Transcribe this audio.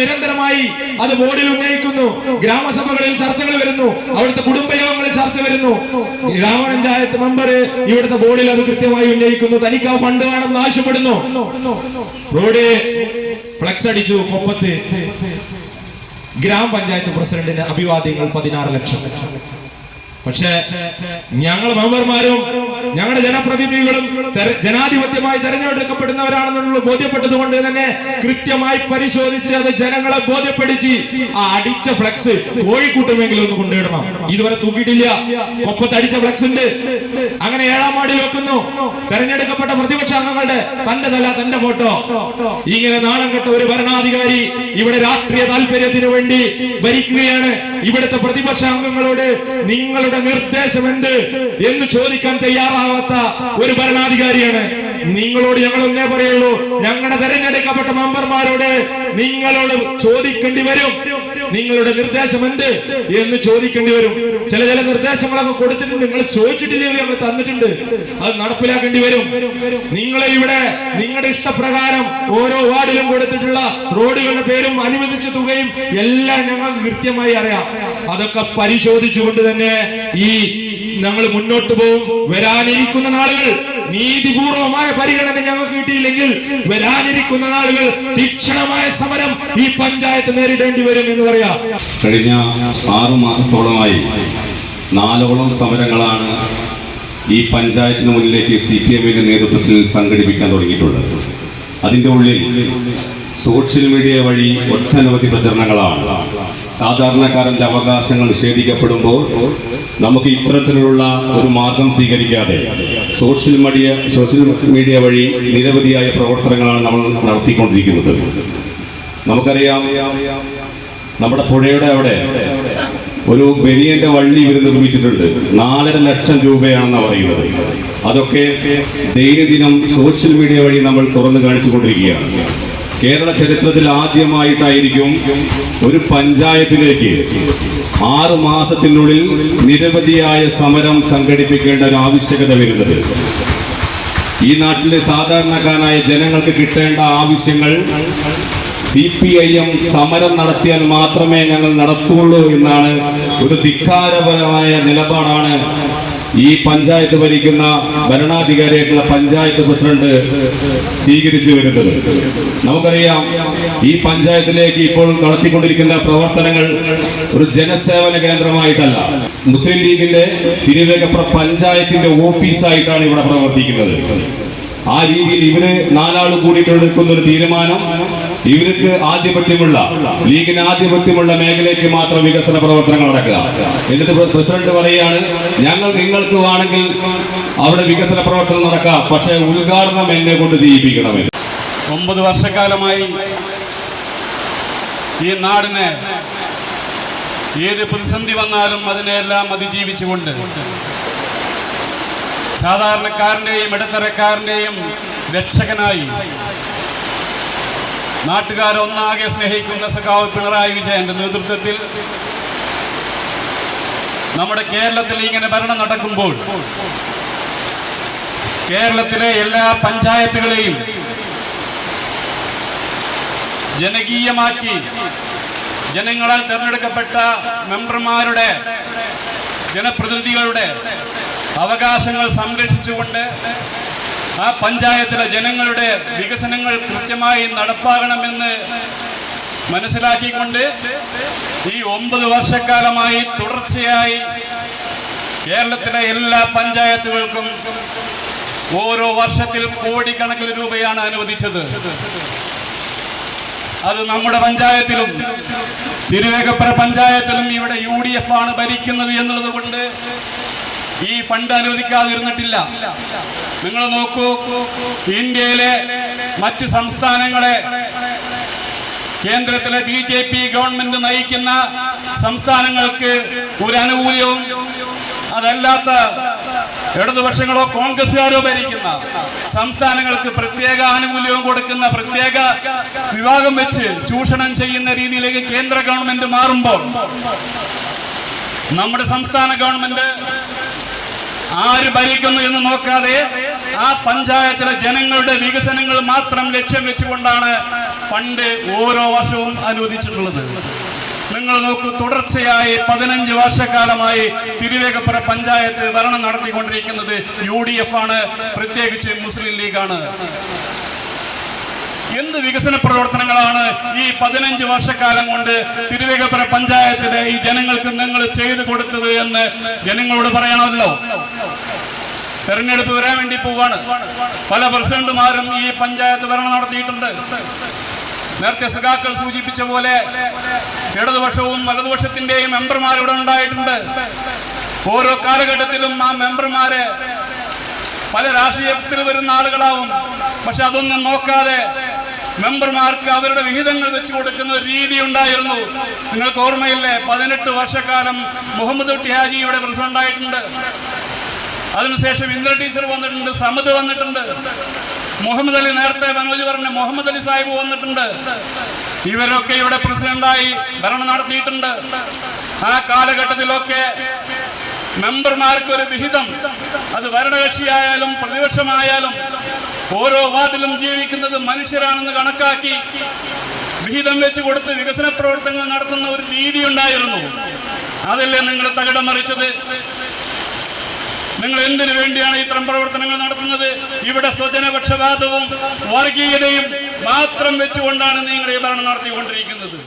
നിരന്തരമായി അത് ബോർഡിൽ ഉന്നയിക്കുന്നു. ഗ്രാമസഭകളിൽ ചർച്ചകൾ വരുന്നു. അവിടുത്തെ കുടുംബയോഗങ്ങളിൽ ചർച്ച വരുന്നു. ഗ്രാമപഞ്ചായത്ത് മെമ്പർ ഇവിടുത്തെ ബോർഡിൽ അത് കൃത്യമായി ഉന്നയിക്കുന്നു. തനിക്ക് ആ ഫണ്ട് വേണമെന്ന് ആവശ്യപ്പെടുന്നു. റോഡ് ഫ്ലക്സ് അടിച്ചു. കൊപ്പത്ത് ഗ്രാമപഞ്ചായത്ത് പ്രസിഡന്റിന് അഭിവാദ്യങ്ങൾ പതിനാറ് ലക്ഷം. പക്ഷേ ഞങ്ങൾ മെമ്പർമാരും ഞങ്ങളുടെ ജനപ്രതിനിധികളും ജനാധിപത്യമായി തെരഞ്ഞെടുക്കപ്പെടുന്നവരാണെന്നുള്ള ബോധ്യപ്പെട്ടത് കൊണ്ട് തന്നെ കൃത്യമായി പരിശോധിച്ച് അത് ജനങ്ങളെ ബോധ്യപ്പെടുത്തി ആ അടിച്ച ഫ്ലക്സ് കോഴിക്കൂട്ടമെങ്കിലും ഒന്ന് കൊണ്ടുവിടണം. ഇതുവരെ തൂക്കിയിട്ടില്ല. കൊപ്പത്ത് അടിച്ച ഫ്ലക്സ് ഉണ്ട്. അങ്ങനെ ഏഴാം മാടി വെക്കുന്നു. തെരഞ്ഞെടുക്കപ്പെട്ട പ്രതിപക്ഷ അംഗങ്ങളുടെ തന്റെ തല തന്റെ ഫോട്ടോ. ഇങ്ങനെ നാണം കെട്ട ഒരു ഭരണാധികാരി ഇവിടെ രാഷ്ട്രീയ താല്പര്യത്തിന് വേണ്ടി ഭരിക്കുകയാണ്. ഇവിടുത്തെ പ്രതിപക്ഷ അംഗങ്ങളോട് നിങ്ങളുടെ നിർദ്ദേശം എന്ത് എന്ന് ചോദിക്കാൻ തയ്യാറാവാത്ത ഒരു ഭരണാധികാരിയാണ്. നിങ്ങളോട് ഞങ്ങൾ ഒന്നേ പറയുള്ളൂ. ഞങ്ങളുടെ തെരഞ്ഞെടുക്കപ്പെട്ട മെമ്പർമാരോട് നിങ്ങളോട് ചോദിക്കേണ്ടി വരും. നിങ്ങളുടെ നിർദ്ദേശം എന്ത് എന്ന് ചോദിക്കേണ്ടി വരും. ചില ചില നിർദ്ദേശങ്ങളൊക്കെ കൊടുത്തിട്ടുണ്ട്. നിങ്ങൾ ചോദിച്ചിട്ടില്ലെങ്കിൽ ഞങ്ങൾ തന്നിട്ടുണ്ട്. അത് നടപ്പിലാക്കേണ്ടി വരും. നിങ്ങളെ ഇവിടെ നിങ്ങളുടെ ഇഷ്ടപ്രകാരം ഓരോ വാർഡിലും കൊടുത്തിട്ടുള്ള റോഡുകളുടെ പേരും അനുവദിച്ച തുകയും എല്ലാം ഞങ്ങൾക്ക് കൃത്യമായി അറിയാം. അതൊക്കെ പരിശോധിച്ചുകൊണ്ട് തന്നെ ഈ ഞങ്ങൾ മുന്നോട്ട് പോകും വരാനിരിക്കുന്ന നാളുകൾ നീതിപൂർവമായ പരിഗണന ഞങ്ങൾക്ക് കിട്ടിയില്ലെങ്കിൽ വരാനിരിക്കുന്ന നാളുകൾ തീക്ഷണമായ സമരം ഈ പഞ്ചായത്ത് നേരിടേണ്ടി വരും എന്ന് പറയാം. കഴിഞ്ഞ ആറു മാസത്തോളമായി നാലോളം സമരങ്ങളാണ് ഈ പഞ്ചായത്തിന് മുന്നിലേക്ക് സി പി എമ്മിന്റെ നേതൃത്വത്തിൽ സംഘടിപ്പിക്കാൻ തുടങ്ങിയിട്ടുള്ളത്. അതിന്റെ ഉള്ളിൽ സോഷ്യൽ മീഡിയ വഴി ഒട്ടനവധി പ്രചരണങ്ങളാണ്. സാധാരണക്കാരന്റെ അവകാശങ്ങൾ നിഷേധിക്കപ്പെടുമ്പോൾ നമുക്ക് ഇത്തരത്തിലുള്ള ഒരു മാർഗം സ്വീകരിക്കാതെ സോഷ്യൽ മീഡിയ സോഷ്യൽ മീഡിയ വഴി നിരവധിയായ പ്രവർത്തനങ്ങളാണ് നമ്മൾ നടത്തിക്കൊണ്ടിരിക്കുന്നത്. നമുക്കറിയാം നമ്മുടെ പുഴയുടെ അവിടെ ഒരു ബനിയന്റെ വള്ളി ഇവർ നിർമ്മിച്ചിട്ടുണ്ട്. നാലര ലക്ഷം രൂപയാണെന്നാണ് പറയുന്നത്. അതൊക്കെ ദൈനംദിനം സോഷ്യൽ മീഡിയ വഴി നമ്മൾ തുറന്നു കാണിച്ചുകൊണ്ടിരിക്കുകയാണ്. കേരള ചരിത്രത്തിൽ ആദ്യമായിട്ടായിരിക്കും ഒരു പഞ്ചായത്തിലേക്ക് ആറു മാസത്തിനുള്ളിൽ നിരവധിയായ സമരം സംഘടിപ്പിക്കേണ്ട ഒരു ആവശ്യകത വരുന്നത്. ഈ നാട്ടിലെ സാധാരണക്കാരായ ജനങ്ങൾക്ക് കിട്ടേണ്ട ആവശ്യങ്ങൾ സി പി ഐ എം സമരം നടത്തിയാൽ മാത്രമേ ഞങ്ങൾ നടത്തുള്ളൂ എന്നാണ് ഒരു ധിക്കാരപരമായ നിലപാടാണ് ഈ പഞ്ചായത്ത് ഭരിക്കുന്ന ഭരണാധികാരിയായിട്ടുള്ള പഞ്ചായത്ത് പ്രസിഡന്റ് സ്വീകരിച്ചു വരുന്നത്. നമുക്കറിയാം ഈ പഞ്ചായത്തിലേക്ക് ഇപ്പോൾ നടത്തിക്കൊണ്ടിരിക്കുന്ന പ്രവർത്തനങ്ങൾ ഒരു ജനസേവന കേന്ദ്രമായിട്ടല്ല. മുസ്ലിം ലീഗിന്റെ തിരുവേഗപ്ര പഞ്ചായത്തിന്റെ ഓഫീസായിട്ടാണ് ഇവിടെ പ്രവർത്തിക്കുന്നത്. ആ രീതിയിൽ ഇവർ നാലാൾ കൂടിയിട്ട് എടുക്കുന്ന ഒരു തീരുമാനം ഇവർക്ക് ആധിപത്യമുള്ള ലീഗിന് ആധിപത്യമുള്ള മേഖലയ്ക്ക് മാത്രം വികസന പ്രവർത്തനങ്ങൾ നടക്കുക. എന്നിട്ട് പ്രസിഡന്റ് പറയുകയാണ് ഞങ്ങൾ നിങ്ങൾക്ക് വേണമെങ്കിൽ അവിടെ വികസന പ്രവർത്തനം നടക്കാം പക്ഷേ ഉദ്ഘാടനം എന്നെ കൊണ്ട് ചെയ്യിപ്പിക്കണമെന്ന്. ഒമ്പത് വർഷക്കാലമായി ഈ നാടിനെ ഏത് പ്രതിസന്ധി വന്നാലും അതിനെല്ലാം അതിജീവിച്ചുകൊണ്ട് സാധാരണക്കാരന്റെയും ഇടത്തരക്കാരന്റെയും രക്ഷകനായി നാട്ടുകാരെ ഒന്നാകെ സ്നേഹിക്കുന്ന സഖാവ് പിണറായി വിജയന്റെ നേതൃത്വത്തിൽ നമ്മുടെ കേരളത്തിൽ ഇങ്ങനെ ഭരണം നടക്കുമ്പോൾ കേരളത്തിലെ എല്ലാ പഞ്ചായത്തുകളെയും ജനകീയമാക്കി ജനങ്ങളാൽ തിരഞ്ഞെടുക്കപ്പെട്ട മെമ്പർമാരുടെ ജനപ്രതിനിധികളുടെ അവകാശങ്ങൾ സംരക്ഷിച്ചുകൊണ്ട് ആ പഞ്ചായത്തിലെ ജനങ്ങളുടെ വികസനങ്ങൾ കൃത്യമായി നടപ്പാകണമെന്ന് മനസ്സിലാക്കിക്കൊണ്ട് ഈ ഒമ്പത് വർഷക്കാലമായി തുടർച്ചയായി കേരളത്തിലെ എല്ലാ പഞ്ചായത്തുകൾക്കും ഓരോ വർഷത്തിൽ കോടിക്കണക്കിന് രൂപയാണ് അനുവദിച്ചത്. അത് നമ്മുടെ പഞ്ചായത്തിലും തിരുവേഗപ്പുറ പഞ്ചായത്തിലും ഇവിടെ യു ഡി എഫ് ആണ് ഭരിക്കുന്നത് എന്നുള്ളത് കൊണ്ട് ഈ ഫണ്ട് അനുവദിക്കാതിരുന്നിട്ടില്ല നിങ്ങൾ നോക്കൂ ഇന്ത്യയിലെ മറ്റ് സംസ്ഥാനങ്ങളെ കേന്ദ്രത്തിലെ ബി ജെ പി ഗവൺമെന്റ് നയിക്കുന്ന സംസ്ഥാനങ്ങൾക്ക് ഒരു അനുകൂല്യവും അതല്ലാത്ത ഇടതുപക്ഷങ്ങളോ കോൺഗ്രസ്സുകാരോ ഭരിക്കുന്ന സംസ്ഥാനങ്ങൾക്ക് പ്രത്യേക ആനുകൂല്യവും കൊടുക്കുന്ന പ്രത്യേക വിഭാഗം വെച്ച് ചൂഷണം ചെയ്യുന്ന രീതിയിലേക്ക് കേന്ദ്ര ഗവൺമെന്റ് മാറുമ്പോൾ നമ്മുടെ സംസ്ഥാന ഗവൺമെന്റ് ആര് ഭരിക്കുന്നു എന്ന് നോക്കാതെ ആ പഞ്ചായത്തിലെ ജനങ്ങളുടെ വികസനങ്ങൾ മാത്രം ലക്ഷ്യം വെച്ചുകൊണ്ടാണ് ഫണ്ട് ഓരോ വർഷവും അനുവദിച്ചിട്ടുള്ളത്. നിങ്ങൾ നോക്കൂ തുടർച്ചയായി പതിനഞ്ച് വർഷക്കാലമായി തിരുവേഗപ്പുറ പഞ്ചായത്ത് ഭരണം നടത്തിക്കൊണ്ടിരിക്കുന്നത് യു ഡി എഫ് ആണ് പ്രത്യേകിച്ച് മുസ്ലിം ലീഗാണ്. എന്ത് വികസന പ്രവർത്തനങ്ങളാണ് ഈ പതിനഞ്ച് വർഷക്കാലം കൊണ്ട് തിരുവേഗപ്പുര പഞ്ചായത്തിലെ ഈ ജനങ്ങൾക്ക് നിങ്ങൾ ചെയ്തു കൊടുത്തത് എന്ന് ജനങ്ങളോട് പറയണമല്ലോ. തെരഞ്ഞെടുപ്പ് വരാൻ വേണ്ടി പോവാണ്. പല പ്രസിഡന്റുമാരും ഈ പഞ്ചായത്ത് ഭരണം നടത്തിയിട്ടുണ്ട്. നേരത്തെ സഖാക്കൾ സൂചിപ്പിച്ച പോലെ ഇടതുപക്ഷവും വലതുപക്ഷത്തിന്റെയും മെമ്പർമാർ ഇവിടെ ഉണ്ടായിട്ടുണ്ട്. ഓരോ കാലഘട്ടത്തിലും ആ മെമ്പർമാരെ പല രാഷ്ട്രീയത്തിൽ വരുന്ന ആളുകളാവും. പക്ഷെ അതൊന്നും നോക്കാതെ മെമ്പർമാർക്ക് അവരുടെ വിഹിതങ്ങൾ വെച്ചു കൊടുക്കുന്ന ഒരു രീതി ഉണ്ടായിരുന്നു. നിങ്ങൾക്ക് ഓർമ്മയില്ലേ? പതിനെട്ട് വർഷക്കാലം മുഹമ്മദ് കുട്ടി ഹാജി ഇവിടെ പ്രസിഡന്റായിട്ടുണ്ട്. അതിനുശേഷം ഇന്ദ്ര ടീച്ചർ വന്നിട്ടുണ്ട് സമദ് വന്നിട്ടുണ്ട്. മുഹമ്മദ് അലി നേരത്തെ മനോജ് പറഞ്ഞ മുഹമ്മദ് അലി സാഹിബ് വന്നിട്ടുണ്ട്. ഇവരൊക്കെ ഇവിടെ പ്രസിഡന്റായി ഭരണം നടത്തിയിട്ടുണ്ട്. ആ കാലഘട്ടത്തിലൊക്കെ മെമ്പർമാർക്ക് ഒരു വിഹിതം. അത് ഭരണകക്ഷിയായാലും പ്രതിപക്ഷമായാലും ഓരോ വാർഡിലും ജീവിക്കുന്നത് മനുഷ്യരാണെന്ന് കണക്കാക്കി വിഹിതം വെച്ച് കൊടുത്ത് വികസന പ്രവർത്തനങ്ങൾ നടത്തുന്ന ഒരു രീതി ഉണ്ടായിരുന്നു. അതല്ലേ നിങ്ങൾ തകിടം മറിച്ചത്? നിങ്ങൾ എന്തിനു വേണ്ടിയാണ് ഇത്തരം പ്രവർത്തനങ്ങൾ നടത്തുന്നത്? ഇവിടെ സ്വജനപക്ഷപാതവും വർഗീയതയും മാത്രം വെച്ചുകൊണ്ടാണ് നിങ്ങൾ ഈ ഭരണം നടത്തിക്കൊണ്ടിരിക്കുന്നത്.